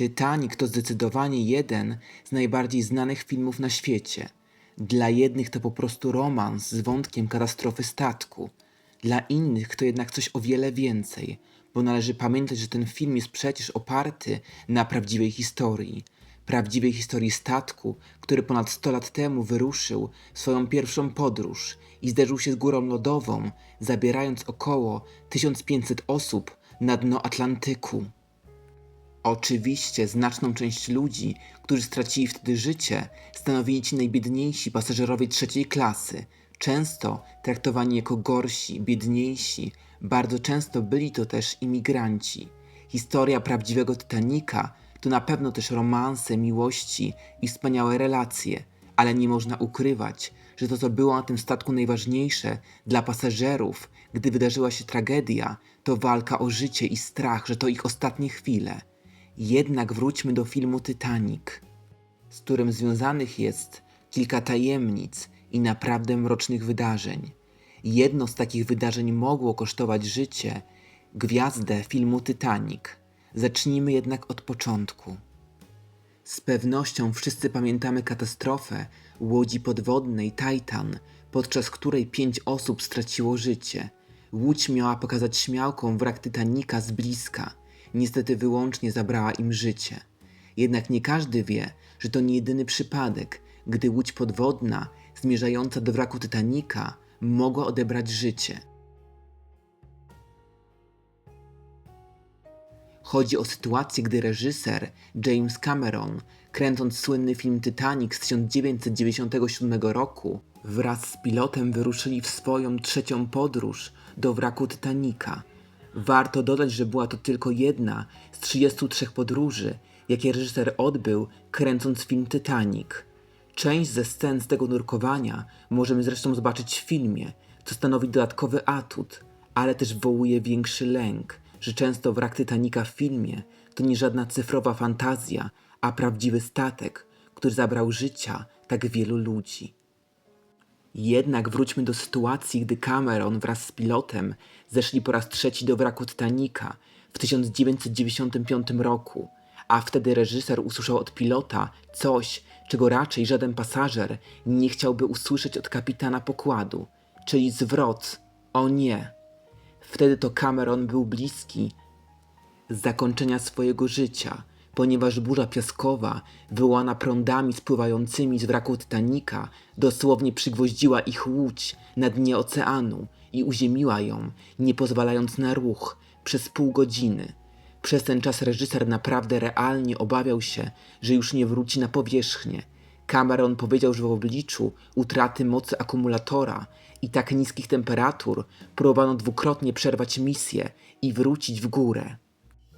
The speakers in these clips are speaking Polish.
Titanic to zdecydowanie jeden z najbardziej znanych filmów na świecie. Dla jednych to po prostu romans z wątkiem katastrofy statku, dla innych to jednak coś o wiele więcej, bo należy pamiętać, że ten film jest przecież oparty na prawdziwej historii. Prawdziwej historii statku, który ponad 100 lat temu wyruszył w swoją pierwszą podróż i zderzył się z górą lodową, zabierając około 1500 osób na dno Atlantyku. Oczywiście znaczną część ludzi, którzy stracili wtedy życie, stanowili ci najbiedniejsi pasażerowie trzeciej klasy, często traktowani jako gorsi, biedniejsi, bardzo często byli to też imigranci. Historia prawdziwego Titanica to na pewno też romanse, miłości i wspaniałe relacje, ale nie można ukrywać, że to co było na tym statku najważniejsze dla pasażerów, gdy wydarzyła się tragedia, to walka o życie i strach, że to ich ostatnie chwile. Jednak wróćmy do filmu Titanic, z którym związanych jest kilka tajemnic i naprawdę mrocznych wydarzeń. Jedno z takich wydarzeń mogło kosztować życie gwiazdę filmu Titanic. Zacznijmy jednak od początku. Z pewnością wszyscy pamiętamy katastrofę łodzi podwodnej Titan, podczas której pięć osób straciło życie. Łódź miała pokazać śmiałkom wrak Titanika z bliska. Niestety wyłącznie zabrała im życie. Jednak nie każdy wie, że to nie jedyny przypadek, gdy łódź podwodna zmierzająca do wraku Titanika mogła odebrać życie. Chodzi o sytuację, gdy reżyser James Cameron, kręcąc słynny film Titanic z 1997 roku, wraz z pilotem wyruszyli w swoją trzecią podróż do wraku Titanica. Warto dodać, że była to tylko jedna z 33 podróży, jakie reżyser odbył, kręcąc film Titanic. Część ze scen z tego nurkowania możemy zresztą zobaczyć w filmie, co stanowi dodatkowy atut, ale też wywołuje większy lęk, że często wrak Titanica w filmie to nie żadna cyfrowa fantazja, a prawdziwy statek, który zabrał życia tak wielu ludzi. Jednak wróćmy do sytuacji, gdy Cameron wraz z pilotem zeszli po raz trzeci do wraku Titanica w 1995 roku, a wtedy reżyser usłyszał od pilota coś, czego raczej żaden pasażer nie chciałby usłyszeć od kapitana pokładu, czyli zwrot o nie. Wtedy to Cameron był bliski zakończenia swojego życia, ponieważ burza piaskowa, wyłana prądami spływającymi z wraku Titanica, dosłownie przygwoździła ich łódź na dnie oceanu i uziemiła ją, nie pozwalając na ruch, przez pół godziny. Przez ten czas reżyser naprawdę realnie obawiał się, że już nie wróci na powierzchnię. Cameron powiedział, że w obliczu utraty mocy akumulatora i tak niskich temperatur próbowano dwukrotnie przerwać misję i wrócić w górę.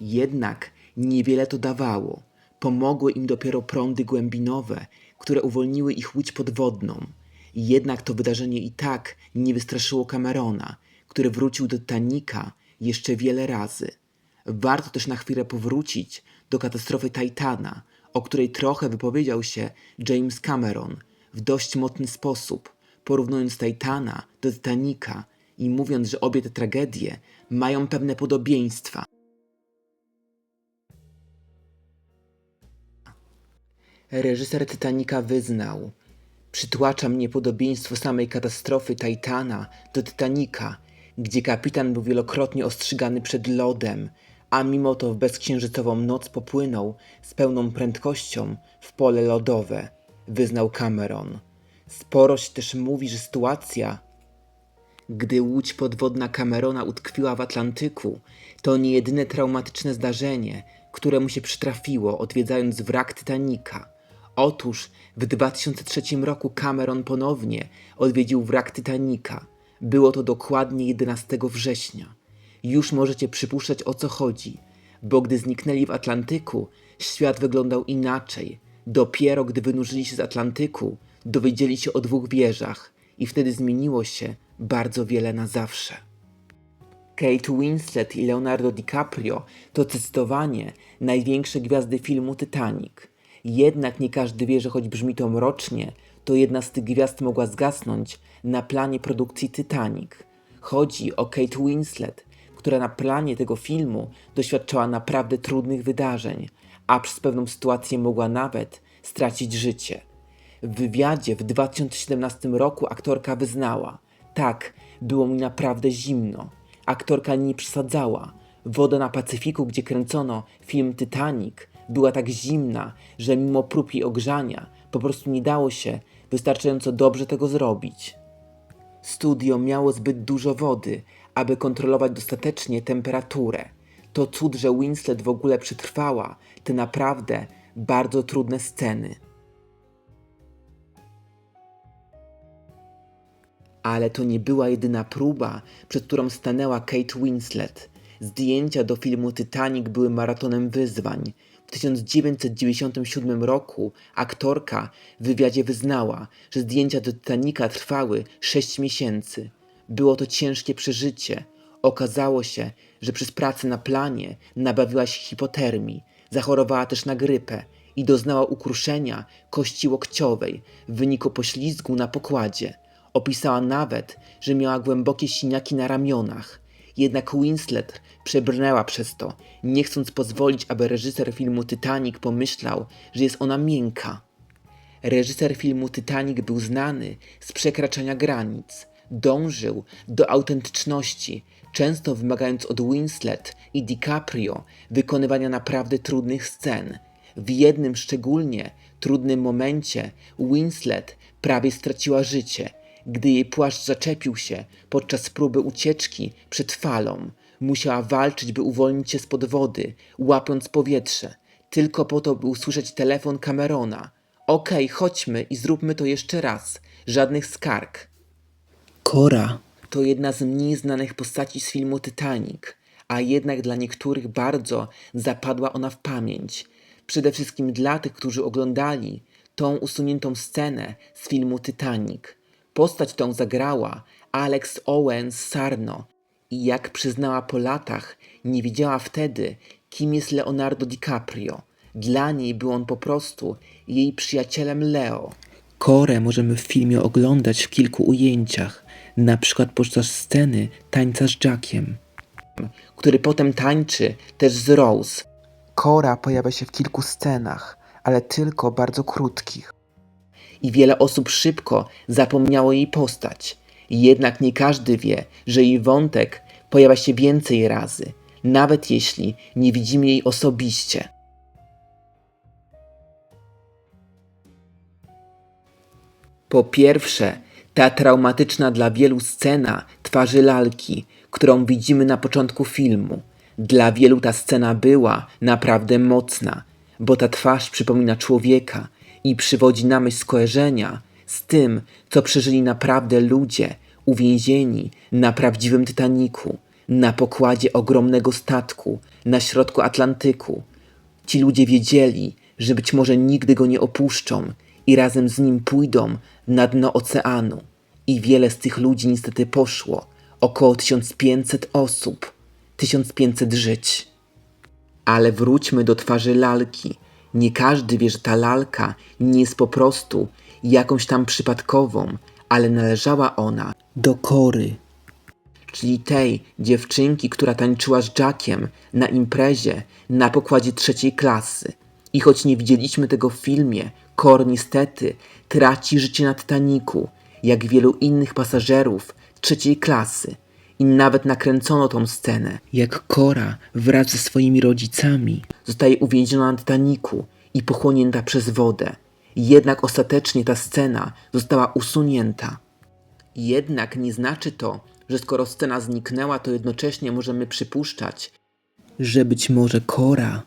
Jednak niewiele to dawało. Pomogły im dopiero prądy głębinowe, które uwolniły ich łódź podwodną. Jednak to wydarzenie i tak nie wystraszyło Camerona, który wrócił do Titanica jeszcze wiele razy. Warto też na chwilę powrócić do katastrofy Titana, o której trochę wypowiedział się James Cameron w dość mocny sposób, porównując Titana do Titanica i mówiąc, że obie te tragedie mają pewne podobieństwa. Reżyser Titanica wyznał: Przytłacza mnie podobieństwo samej katastrofy Titana do Titanica, gdzie kapitan był wielokrotnie ostrzygany przed lodem, a mimo to w bezksiężycową noc popłynął z pełną prędkością w pole lodowe, wyznał Cameron. Sporo się też mówi, że sytuacja, gdy łódź podwodna Camerona utkwiła w Atlantyku, to nie jedyne traumatyczne zdarzenie, które mu się przytrafiło, odwiedzając wrak Titanica. Otóż w 2003 roku Cameron ponownie odwiedził wrak Titanica. Było to dokładnie 11 września. Już możecie przypuszczać o co chodzi, bo gdy zniknęli w Atlantyku, świat wyglądał inaczej. Dopiero gdy wynurzyli się z Atlantyku, dowiedzieli się o dwóch wieżach i wtedy zmieniło się bardzo wiele na zawsze. Kate Winslet i Leonardo DiCaprio to zdecydowanie największe gwiazdy filmu Titanic. Jednak nie każdy wie, że choć brzmi to mrocznie, to jedna z tych gwiazd mogła zgasnąć na planie produkcji Titanic. Chodzi o Kate Winslet, która na planie tego filmu doświadczała naprawdę trudnych wydarzeń, a przez pewną sytuację mogła nawet stracić życie. W wywiadzie w 2017 roku aktorka wyznała: Tak, było mi naprawdę zimno. Aktorka nie przesadzała. Woda na Pacyfiku, gdzie kręcono film Titanic, była tak zimna, że mimo prób jej ogrzania po prostu nie dało się wystarczająco dobrze tego zrobić. Studio miało zbyt dużo wody, aby kontrolować dostatecznie temperaturę. To cud, że Winslet w ogóle przetrwała te naprawdę bardzo trudne sceny. Ale to nie była jedyna próba, przed którą stanęła Kate Winslet. Zdjęcia do filmu Titanic były maratonem wyzwań. W 1997 roku aktorka w wywiadzie wyznała, że zdjęcia do Titanica trwały 6 miesięcy. Było to ciężkie przeżycie. Okazało się, że przez pracę na planie nabawiła się hipotermii. Zachorowała też na grypę i doznała ukruszenia kości łokciowej w wyniku poślizgu na pokładzie. Opisała nawet, że miała głębokie siniaki na ramionach. Jednak Winslet przebrnęła przez to, nie chcąc pozwolić, aby reżyser filmu Titanic pomyślał, że jest ona miękka. Reżyser filmu Titanic był znany z przekraczania granic. Dążył do autentyczności, często wymagając od Winslet i DiCaprio wykonywania naprawdę trudnych scen. W jednym szczególnie trudnym momencie Winslet prawie straciła życie, gdy jej płaszcz zaczepił się podczas próby ucieczki przed falą. Musiała walczyć, by uwolnić się spod wody, łapiąc powietrze, tylko po to, by usłyszeć telefon Camerona. Okej, chodźmy i zróbmy to jeszcze raz. Żadnych skarg. Kora to jedna z mniej znanych postaci z filmu Titanic, a jednak dla niektórych bardzo zapadła ona w pamięć. Przede wszystkim dla tych, którzy oglądali tą usuniętą scenę z filmu Titanic. Postać tą zagrała Alex Owens Sarno i jak przyznała po latach, nie wiedziała wtedy, kim jest Leonardo DiCaprio. Dla niej był on po prostu jej przyjacielem Leo. Korę możemy w filmie oglądać w kilku ujęciach, na przykład podczas sceny tańca z Jackiem, który potem tańczy też z Rose. Kora pojawia się w kilku scenach, ale tylko bardzo krótkich. I wiele osób szybko zapomniało jej postać. Jednak nie każdy wie, że jej wątek pojawia się więcej razy, nawet jeśli nie widzimy jej osobiście. Po pierwsze, ta traumatyczna dla wielu scena twarzy lalki, którą widzimy na początku filmu. Dla wielu ta scena była naprawdę mocna, bo ta twarz przypomina człowieka i przywodzi na myśl skojarzenia z tym, co przeżyli naprawdę ludzie uwięzieni na prawdziwym Titaniku, na pokładzie ogromnego statku na środku Atlantyku. Ci ludzie wiedzieli, że być może nigdy go nie opuszczą i razem z nim pójdą na dno oceanu. I wiele z tych ludzi niestety poszło. Około 1500 osób, 1500 żyć. Ale wróćmy do twarzy lalki. Nie każdy wie, że ta lalka nie jest po prostu jakąś tam przypadkową, ale należała ona do Kory, czyli tej dziewczynki, która tańczyła z Jackiem na imprezie na pokładzie trzeciej klasy. I choć nie widzieliśmy tego w filmie, Kor niestety traci życie na Titaniku, jak wielu innych pasażerów trzeciej klasy. I nawet nakręcono tą scenę, jak Kora wraz ze swoimi rodzicami zostaje uwięziona na Titaniku i pochłonięta przez wodę. Jednak ostatecznie ta scena została usunięta. Jednak nie znaczy to, że skoro scena zniknęła, to jednocześnie możemy przypuszczać, że być może Kora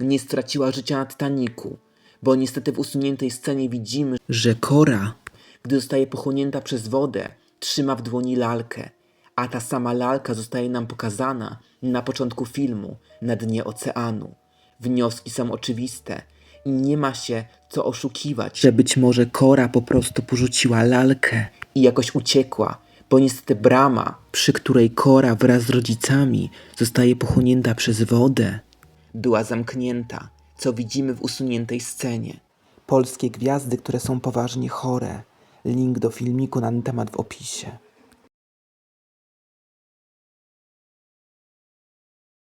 nie straciła życia na Titaniku, bo niestety w usuniętej scenie widzimy, że Kora, gdy zostaje pochłonięta przez wodę, trzyma w dłoni lalkę, a ta sama lalka zostaje nam pokazana na początku filmu na dnie oceanu. Wnioski są oczywiste i nie ma się co oszukiwać, że być może Kora po prostu porzuciła lalkę i jakoś uciekła, bo niestety brama, przy której Kora wraz z rodzicami zostaje pochłonięta przez wodę, była zamknięta, co widzimy w usuniętej scenie. Polskie gwiazdy, które są poważnie chore. Link do filmiku na ten temat w opisie.